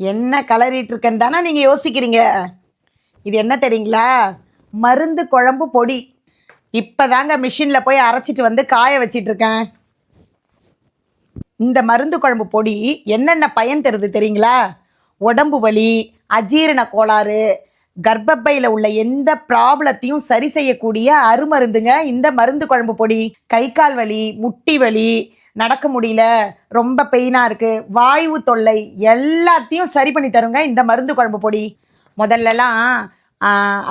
என்ன கலறிட்டுருக்கேன்னு தானே நீங்கள் யோசிக்கிறீங்க? இது என்ன தெரியுங்களா? மருந்து குழம்பு பொடி. இப்போ தாங்க மிஷினில் போய் அரைச்சிட்டு வந்து காய வச்சிட்ருக்கேன் இந்த மருந்து குழம்பு பொடி என்னென்ன பயன் தருது தெரியுங்களா? உடம்பு வலி அஜீரண கோளாறு கர்ப்பப்பையில் உள்ள எந்த ப்ராப்ளத்தையும் சரி செய்யக்கூடிய அருமருந்துங்க இந்த மருந்து குழம்பு பொடி. கை கால் வலி முட்டி வலி நடக்க முடியல ரொம்ப பெயினாக இருக்குது வாய்வு தொல்லை எல்லாத்தையும் சரி பண்ணி தருங்க இந்த மருந்து குழம்பு பொடி. முதல்லலாம்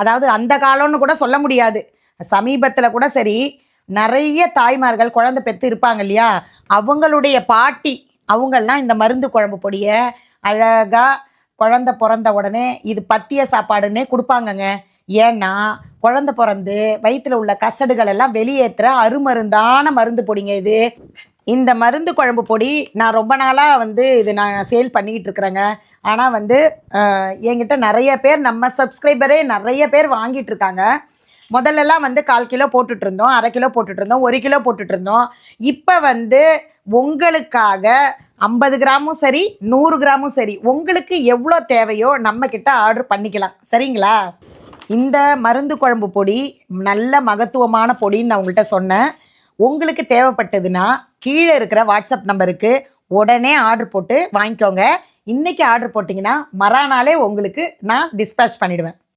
அதாவது அந்த காலம்னு கூட சொல்ல முடியாது. சமீபத்தில் கூட சரி நிறைய தாய்மார்கள் குழந்தை பெற்று இருப்பாங்க இல்லையா? அவங்களுடைய பாட்டி அவங்கெல்லாம் இந்த மருந்து குழம்பு பொடியை அழகாக குழந்த பிறந்த உடனே இது பத்திய சாப்பாடுன்னே கொடுப்பாங்கங்க. ஏன்னா குழந்த பிறந்து வயிற்றில் உள்ள கசடுகள் எல்லாம் வெளியேற்றுற அருமருந்தான மருந்து பொடிங்க இது. இந்த மருந்து குழம்பு பொடி நான் ரொம்ப நாளாக வந்து இது நான் சேல் பண்ணிக்கிட்டு இருக்கிறேங்க ஆனால் வந்து என்கிட்ட நிறைய பேர் நம்ம சப்ஸ்கிரைபரே நிறைய பேர் வாங்கிட்டு இருக்காங்க முதல்லலாம் வந்து கால் கிலோ போட்டுட்டு இருந்தோம் அரை கிலோ போட்டுட்டு இருந்தோம் ஒரு கிலோ போட்டுட்டு இருந்தோம் இப்போ வந்து உங்களுக்காக ஐம்பது கிராமும் சரி நூறு கிராமும் சரி உங்களுக்கு எவ்வளோ தேவையோ நம்ம கிட்ட ஆர்டர் பண்ணிக்கலாம். சரிங்களா? இந்த மருந்து குழம்பு பொடி நல்ல மகத்துவமான பொடின்னு நான் உங்கள்கிட்ட சொன்னேன். உங்களுக்கு தேவைப்பட்டதுன்னா கீழே இருக்கிற வாட்ஸ்அப் நம்பருக்கு உடனே ஆர்டர் போட்டு வாங்கிக்கோங்க. இன்றைக்கி ஆர்டர் போட்டிங்கன்னா மறாநாளே உங்களுக்கு நான் டிஸ்பேச் பண்ணிவிடுவேன்